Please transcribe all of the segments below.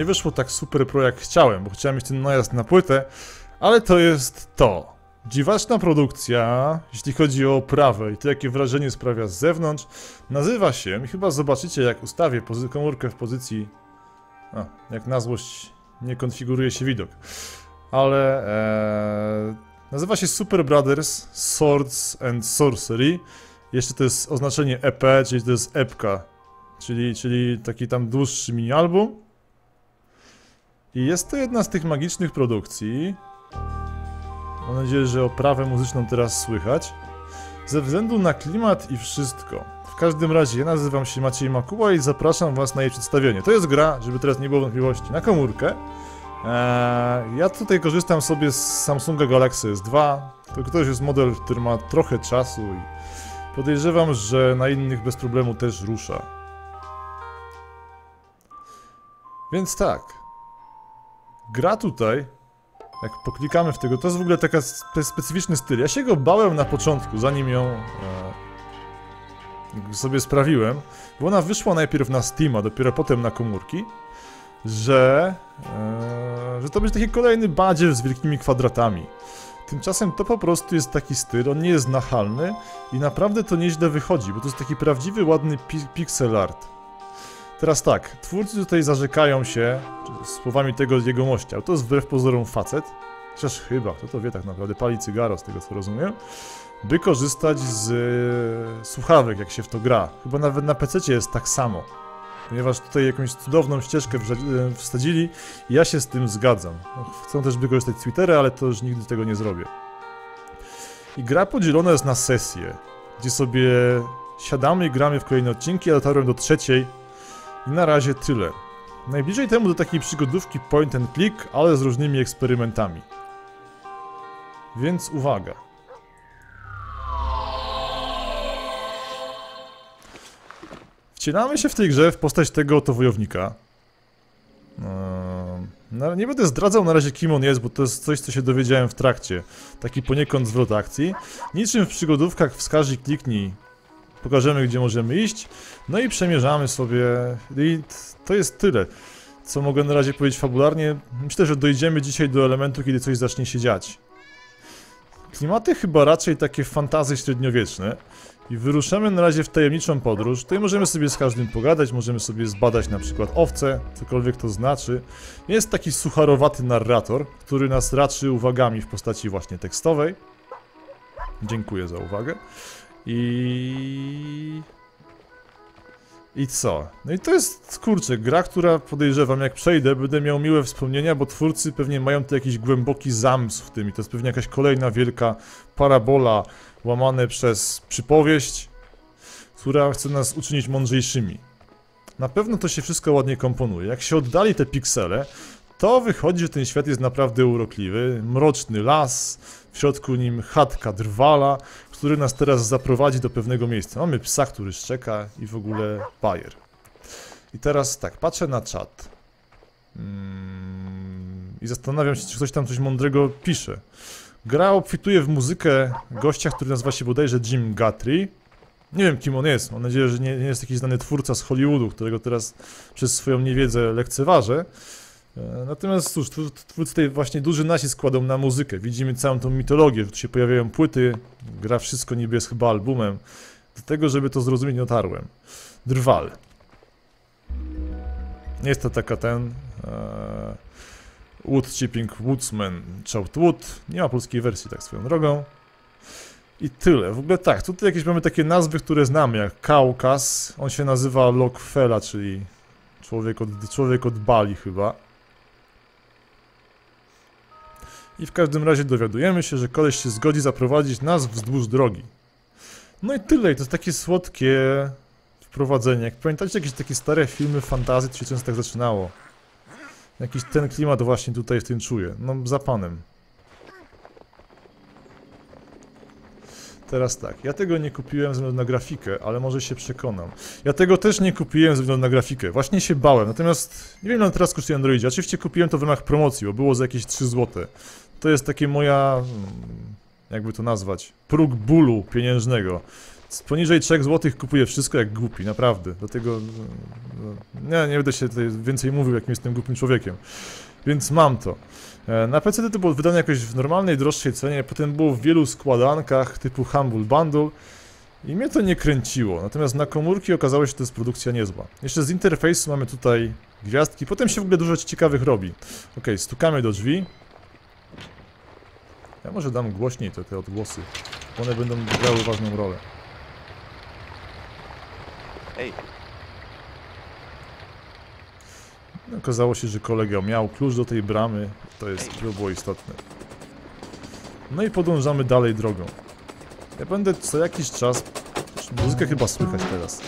Nie wyszło tak super pro jak chciałem, bo chciałem mieć ten najazd na płytę, ale to jest to. Dziwaczna produkcja, jeśli chodzi o oprawę i to jakie wrażenie sprawia z zewnątrz, nazywa się, i chyba zobaczycie jak ustawię komórkę w pozycji, a, jak na złość nie konfiguruje się widok, ale e, nazywa się Super Brothers Swords and Sorcery, jeszcze to jest oznaczenie EP, czyli to jest epka, czyli, czyli taki tam dłuższy mini album. I jest to jedna z tych magicznych produkcji. Mam nadzieję, że oprawę muzyczną teraz słychać. Ze względu na klimat i wszystko. W każdym razie, ja nazywam się Maciej Makuła i zapraszam Was na jej przedstawienie. To jest gra, żeby teraz nie było wątpliwości, na komórkę. Eee, ja tutaj korzystam sobie z Samsunga Galaxy S2. To ktoś jest model, który ma trochę czasu i podejrzewam, że na innych bez problemu też rusza. Więc tak. Gra tutaj, jak poklikamy w tego, to jest w ogóle taka spe specyficzny styl. Ja się go bałem na początku, zanim ją e, sobie sprawiłem, bo ona wyszła najpierw na Steama, dopiero potem na komórki, że, e, że to będzie taki kolejny badziew z wielkimi kwadratami. Tymczasem to po prostu jest taki styl, on nie jest nachalny i naprawdę to nieźle wychodzi, bo to jest taki prawdziwy, ładny pi pixel art. Teraz tak, twórcy tutaj zarzekają się słowami tego jegomościa. To jest wbrew pozorom facet, chociaż chyba, kto to wie tak naprawdę, pali cygaro z tego co rozumiem, by korzystać z e, słuchawek jak się w to gra. Chyba nawet na PC jest tak samo. Ponieważ tutaj jakąś cudowną ścieżkę e, wsadzili ja się z tym zgadzam. No, Chcą też wykorzystać Twittery, ale to już nigdy tego nie zrobię. I gra podzielona jest na sesje, gdzie sobie siadamy i gramy w kolejne odcinki, ja dotarłem do trzeciej i na razie tyle. Najbliżej temu do takiej przygodówki point and click, ale z różnymi eksperymentami. Więc uwaga. Wcielamy się w tej grze w postać tego oto wojownika. Eee, nie będę zdradzał na razie kim on jest, bo to jest coś, co się dowiedziałem w trakcie. Taki poniekąd zwrot akcji. Niczym w przygodówkach wskaż i kliknij. Pokażemy, gdzie możemy iść. No i przemierzamy sobie. I to jest tyle, co mogę na razie powiedzieć fabularnie. Myślę, że dojdziemy dzisiaj do elementu, kiedy coś zacznie się dziać. Klimaty chyba raczej takie fantazy średniowieczne. I wyruszamy na razie w tajemniczą podróż. Tutaj możemy sobie z każdym pogadać, możemy sobie zbadać na przykład owce, cokolwiek to znaczy. Jest taki sucharowaty narrator, który nas raczy uwagami w postaci właśnie tekstowej. Dziękuję za uwagę. I... I co? No i to jest, kurczę, gra, która podejrzewam, jak przejdę, będę miał miłe wspomnienia, bo twórcy pewnie mają tu jakiś głęboki zamysł w tym i to jest pewnie jakaś kolejna wielka parabola łamane przez przypowieść, która chce nas uczynić mądrzejszymi. Na pewno to się wszystko ładnie komponuje. Jak się oddali te piksele, to wychodzi, że ten świat jest naprawdę urokliwy. Mroczny las, w środku nim chatka drwala, który nas teraz zaprowadzi do pewnego miejsca. Mamy psa, który szczeka i w ogóle bajer. I teraz tak, patrzę na czat. Mm, I zastanawiam się, czy ktoś tam coś mądrego pisze. Gra obfituje w muzykę gościa, który nazywa się bodajże Jim Guthrie. Nie wiem kim on jest, mam nadzieję, że nie, nie jest jakiś znany twórca z Hollywoodu, którego teraz przez swoją niewiedzę lekceważę. E, Natomiast cóż, twórcy tutaj właśnie duży nacisk kładą na muzykę. Widzimy całą tą mitologię, że tu się pojawiają płyty, gra wszystko niby jest chyba albumem. Do tego, żeby to zrozumieć, nie dotarłem. Drwal. Jest to taka ten... E, Wood Chipping Woodsman Chopped Wood. Nie ma polskiej wersji, tak swoją drogą. I tyle. W ogóle tak, tutaj jakieś mamy takie nazwy, które znamy, jak Kaukaz. On się nazywa Lokfela, czyli człowiek od, człowiek od Bali chyba. I w każdym razie dowiadujemy się, że koleś się zgodzi zaprowadzić nas wzdłuż drogi. No i tyle, i to jest takie słodkie wprowadzenie. Jak pamiętacie jakieś takie stare filmy fantazy, to się często tak zaczynało. Jakiś ten klimat właśnie tutaj w tym czuję. No, za panem. Teraz tak, ja tego nie kupiłem ze względu na grafikę, ale może się przekonam. Ja tego też nie kupiłem ze względu na grafikę, właśnie się bałem, natomiast nie wiem ile on teraz kosztuje Androidzie. Oczywiście kupiłem to w ramach promocji, bo było za jakieś 3 zł. To jest takie moja... mm, jakby to nazwać, próg bólu pieniężnego. Z poniżej 3 zł kupuję wszystko jak głupi, naprawdę. Dlatego no, nie, nie będę się tutaj więcej mówił, jakim jestem głupim człowiekiem. Więc mam to. E, Na PC to było wydane jakoś w normalnej, droższej cenie, potem było w wielu składankach typu Humble Bundle i mnie to nie kręciło. Natomiast na komórki okazało się, że to jest produkcja niezła. Jeszcze z interfejsu mamy tutaj gwiazdki, potem się w ogóle dużo ciekawych robi. Ok, stukamy do drzwi. Ja może dam głośniej te, te odgłosy, bo one będą grały ważną rolę. Ej, No, Okazało się, że kolega miał klucz do tej bramy, to jest, to było istotne. No i podążamy dalej drogą. Ja będę co jakiś czas... Muzykę chyba słychać teraz.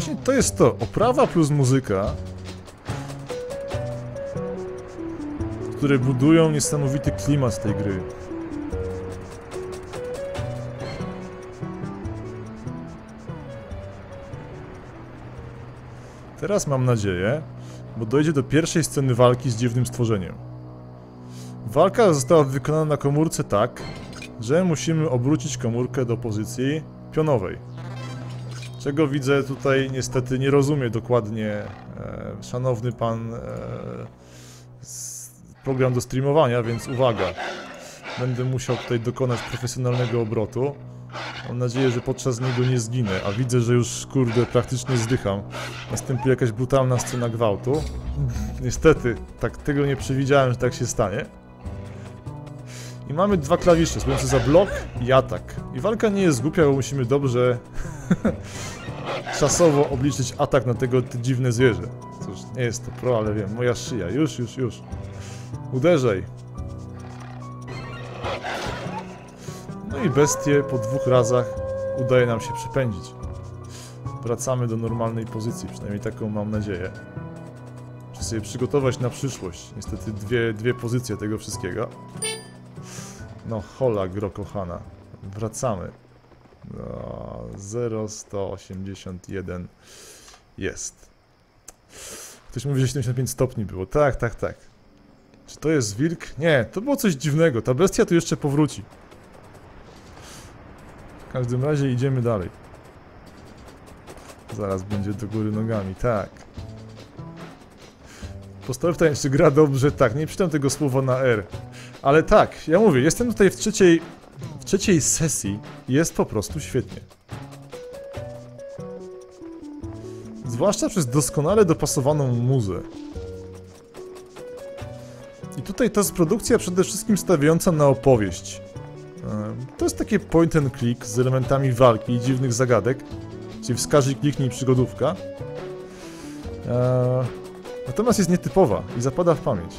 Właśnie to jest to, oprawa plus muzyka, które budują niesamowity klimat tej gry. Teraz mam nadzieję, bo dojdzie do pierwszej sceny walki z dziwnym stworzeniem. Walka została wykonana na komórce tak, że musimy obrócić komórkę do pozycji pionowej. Czego widzę tutaj niestety nie rozumie dokładnie e, szanowny pan e, program do streamowania, więc uwaga. Będę musiał tutaj dokonać profesjonalnego obrotu. Mam nadzieję, że podczas niego nie zginę, a widzę, że już kurde praktycznie zdycham. Następuje jakaś brutalna scena gwałtu. Niestety, tak tego nie przewidziałem, że tak się stanie. I mamy dwa klawisze, służące za blok i atak. I walka nie jest głupia, bo musimy dobrze czasowo obliczyć atak na tego te dziwne zwierzę. Cóż, nie jest to pro, ale wiem, moja szyja. Już, już, już. Uderzaj. No i bestię po dwóch razach udaje nam się przepędzić. Wracamy do normalnej pozycji, przynajmniej taką mam nadzieję. Muszę sobie przygotować na przyszłość. Niestety dwie, dwie pozycje tego wszystkiego. No hola gro kochana. Wracamy. No, 0,181 jest. Ktoś mówi, że 75 stopni było. Tak, tak, tak. Czy to jest wilk? Nie, to było coś dziwnego. Ta bestia tu jeszcze powróci. W każdym razie idziemy dalej. Zaraz będzie do góry nogami, tak. Postawię pytanie, czy gra dobrze? Tak, nie czytam tego słowa na R. Ale tak, ja mówię, jestem tutaj w trzeciej, w trzeciej sesji jest po prostu świetnie. Zwłaszcza przez doskonale dopasowaną muzę. I tutaj to jest produkcja przede wszystkim stawiająca na opowieść. E, To jest takie point and click z elementami walki i dziwnych zagadek, czyli wskaż i kliknij przygodówka. E, Natomiast jest nietypowa i zapada w pamięć.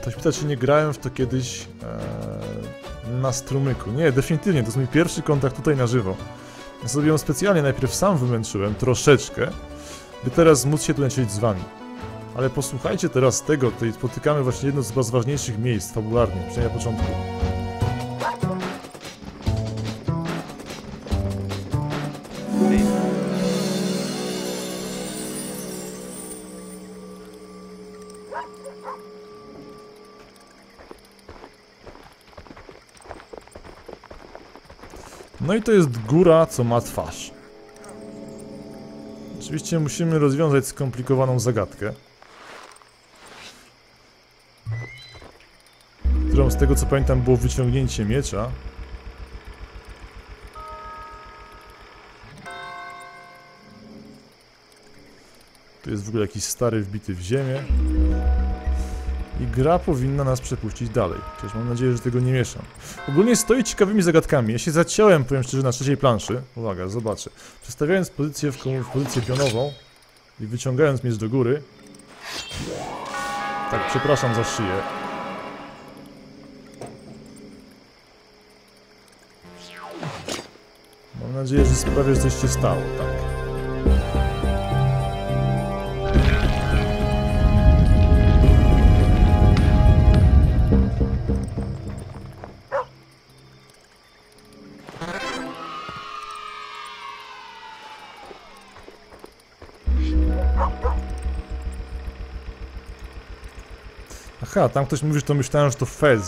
Ktoś pyta, czy nie grałem w to kiedyś e, na strumyku. Nie, definitywnie, to jest mój pierwszy kontakt tutaj na żywo. Ja sobie ją specjalnie najpierw sam wymęczyłem, troszeczkę, by teraz móc się tu naciąć z wami. Ale posłuchajcie teraz tego, tutaj spotykamy właśnie jedno z ważniejszych miejsc fabularnie, przynajmniej na początku. No i to jest góra, co ma twarz. Oczywiście musimy rozwiązać skomplikowaną zagadkę. Którą z tego co pamiętam było wyciągnięcie miecza. Tu jest w ogóle jakiś stary wbity w ziemię. Gra powinna nas przepuścić dalej. Chociaż mam nadzieję, że tego nie mieszam. Ogólnie stoi ciekawymi zagadkami. Ja się zaciąłem, powiem szczerze, na trzeciej planszy. Uwaga, zobaczę. Przestawiając pozycję w, w pozycję pionową i wyciągając miecz do góry. Tak, przepraszam za szyję. Mam nadzieję, że sprawię, że coś się stało, tak. Aha, tam ktoś mówi, że to myślałem, że to Fez.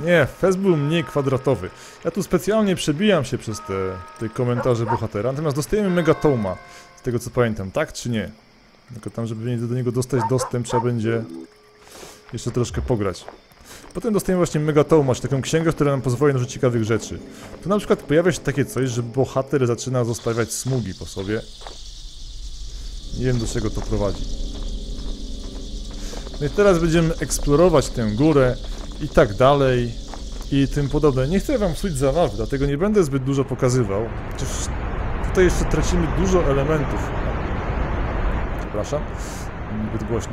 Nie, Fez był mniej kwadratowy. Ja tu specjalnie przebijam się przez te, te komentarze bohatera, natomiast dostajemy Megatoma, z tego co pamiętam, tak czy nie? Tylko tam, żeby do niego dostać dostęp, trzeba będzie jeszcze troszkę pograć. Potem dostajemy właśnie Megatoma, czyli taką księgę, która nam pozwoli na dużo ciekawych rzeczy. Tu na przykład pojawia się takie coś, że bohater zaczyna zostawiać smugi po sobie. Nie wiem do czego to prowadzi. No i teraz będziemy eksplorować tę górę i tak dalej i tym podobne. Nie chcę wam psuć zabawy, dlatego nie będę zbyt dużo pokazywał. Chociaż tutaj jeszcze tracimy dużo elementów. Przepraszam, zbyt głośno.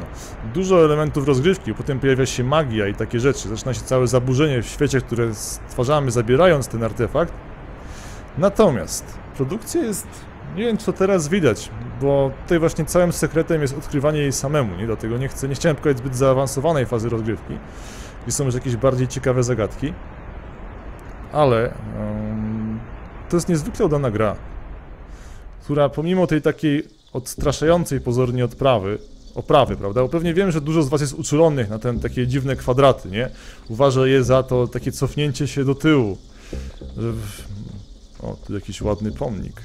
Dużo elementów rozgrywki, potem pojawia się magia i takie rzeczy. Zaczyna się całe zaburzenie w świecie, które stwarzamy zabierając ten artefakt. Natomiast produkcja jest nie wiem, co teraz widać, bo tutaj właśnie całym sekretem jest odkrywanie jej samemu, nie? Dlatego nie chcę, nie chciałem pokazać zbyt zaawansowanej fazy rozgrywki, gdzie są już jakieś bardziej ciekawe zagadki, ale um, to jest niezwykle udana gra, która pomimo tej takiej odstraszającej pozornie odprawy, oprawy, prawda? Bo pewnie wiem, że dużo z was jest uczulonych na ten takie dziwne kwadraty, nie? Uważa je za to takie cofnięcie się do tyłu. Że... O, tu jakiś ładny pomnik.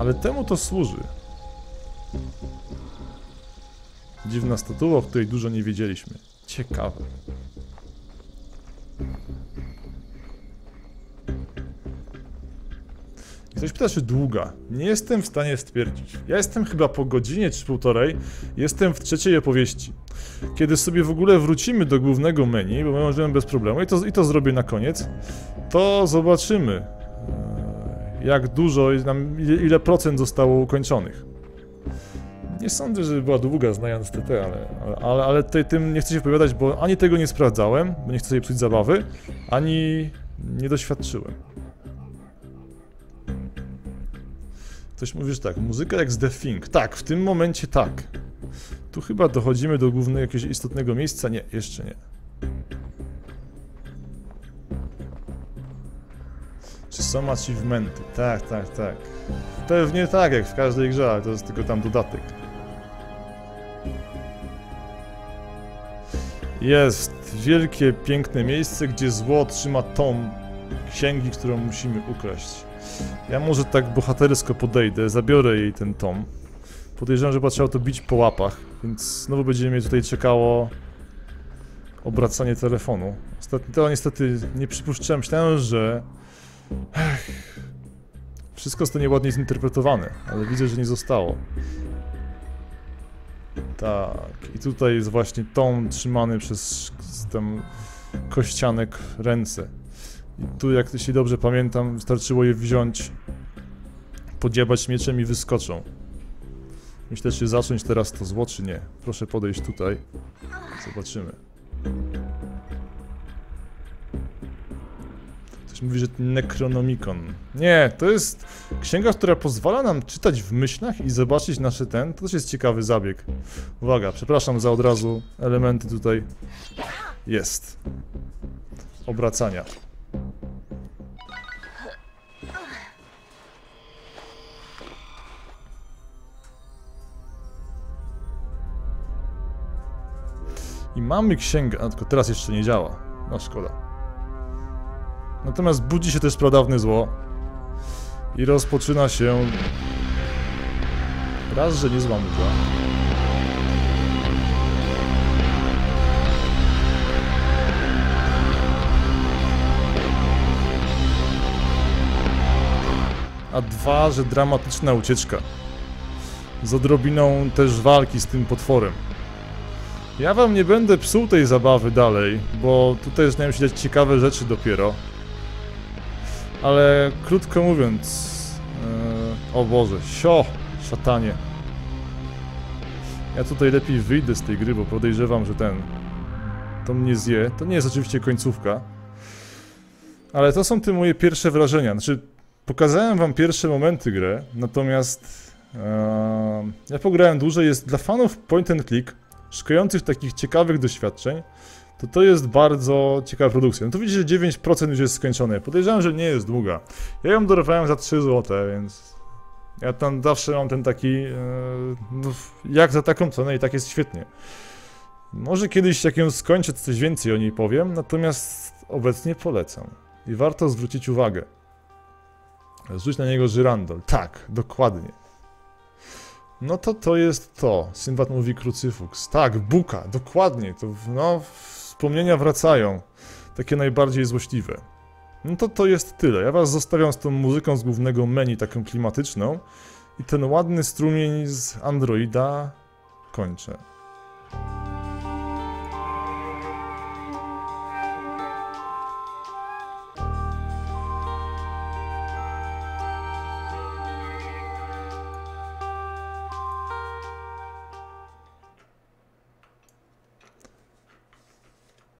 Ale temu to służy. Dziwna statua, o której dużo nie wiedzieliśmy. Ciekawe. Ktoś pyta, czy długa. Nie jestem w stanie stwierdzić. Ja jestem chyba po godzinie czy półtorej, jestem w trzeciej opowieści. Kiedy sobie w ogóle wrócimy do głównego menu, bo my możemy bez problemu, i to, i to zrobię na koniec, to zobaczymy, jak dużo, ile, ile procent zostało ukończonych. Nie sądzę, żeby była długa, znając TT, ale, ale, ale tutaj tym nie chcę się opowiadać, bo ani tego nie sprawdzałem, bo nie chcę sobie psuć zabawy, ani nie doświadczyłem. Ktoś mówi, że tak, muzyka jak z The Thing. Tak, w tym momencie tak. Tu chyba dochodzimy do głównego jakiegoś istotnego miejsca. Nie, jeszcze nie. Są achievementy? Tak, tak, tak. Pewnie tak, jak w każdej grze, ale to jest tylko tam dodatek. Jest wielkie, piękne miejsce, gdzie zło trzyma tom księgi, którą musimy ukraść. Ja może tak bohatersko podejdę, zabiorę jej ten tom. Podejrzewam, że trzeba to bić po łapach, więc znowu będzie mnie tutaj czekało obracanie telefonu. Ostatnio to niestety nie przypuszczałem, myślałem, że Ech, wszystko zostanie ładnie zinterpretowane, ale widzę, że nie zostało. Tak, i tutaj jest właśnie tom trzymany przez tam kościanek ręce. I tu, jak jeśli dobrze pamiętam, wystarczyło je wziąć, podziabać mieczem i wyskoczą. Myślę, czy zacząć teraz to zło, czy nie. Proszę podejść tutaj. Zobaczymy. Ktoś mówi, że Necronomicon. Nie, to jest księga, która pozwala nam czytać w myślach i zobaczyć nasze ten. To też jest ciekawy zabieg. Uwaga, przepraszam za od razu elementy tutaj. Jest. Obracania. I mamy księgę, a tylko teraz jeszcze nie działa. No szkoda. Natomiast budzi się też pradawne zło. I rozpoczyna się... Raz, że niezła mgła. A dwa, że dramatyczna ucieczka. Z odrobiną też walki z tym potworem. Ja wam nie będę psuł tej zabawy dalej, bo tutaj zaczynają się dziać ciekawe rzeczy dopiero. Ale krótko mówiąc... e, o Boże, sio, szatanie. Ja tutaj lepiej wyjdę z tej gry, bo podejrzewam, że ten... To mnie zje. To nie jest oczywiście końcówka. Ale to są te moje pierwsze wrażenia. Znaczy, pokazałem wam pierwsze momenty grę, natomiast... e, ja pograłem dłużej, jest dla fanów point and click szukających takich ciekawych doświadczeń, to to jest bardzo ciekawa produkcja. No tu widzicie, że 9% już jest skończone. Podejrzewam, że nie jest długa. Ja ją dorwałem za 3 zł, więc Ja tam zawsze mam ten taki, e, no, jak za taką cenę i tak jest świetnie. Może kiedyś jak ją skończę, coś więcej o niej powiem, natomiast obecnie polecam. I warto zwrócić uwagę. Rzuć na niego żyrandol. Tak, dokładnie. No to to jest to. Sinbad mówi krucyfuks. Tak, buka, dokładnie. To, no, wspomnienia wracają. Takie najbardziej złośliwe. No to to jest tyle. Ja was zostawiam z tą muzyką z głównego menu, taką klimatyczną. I ten ładny strumień z Androida kończę.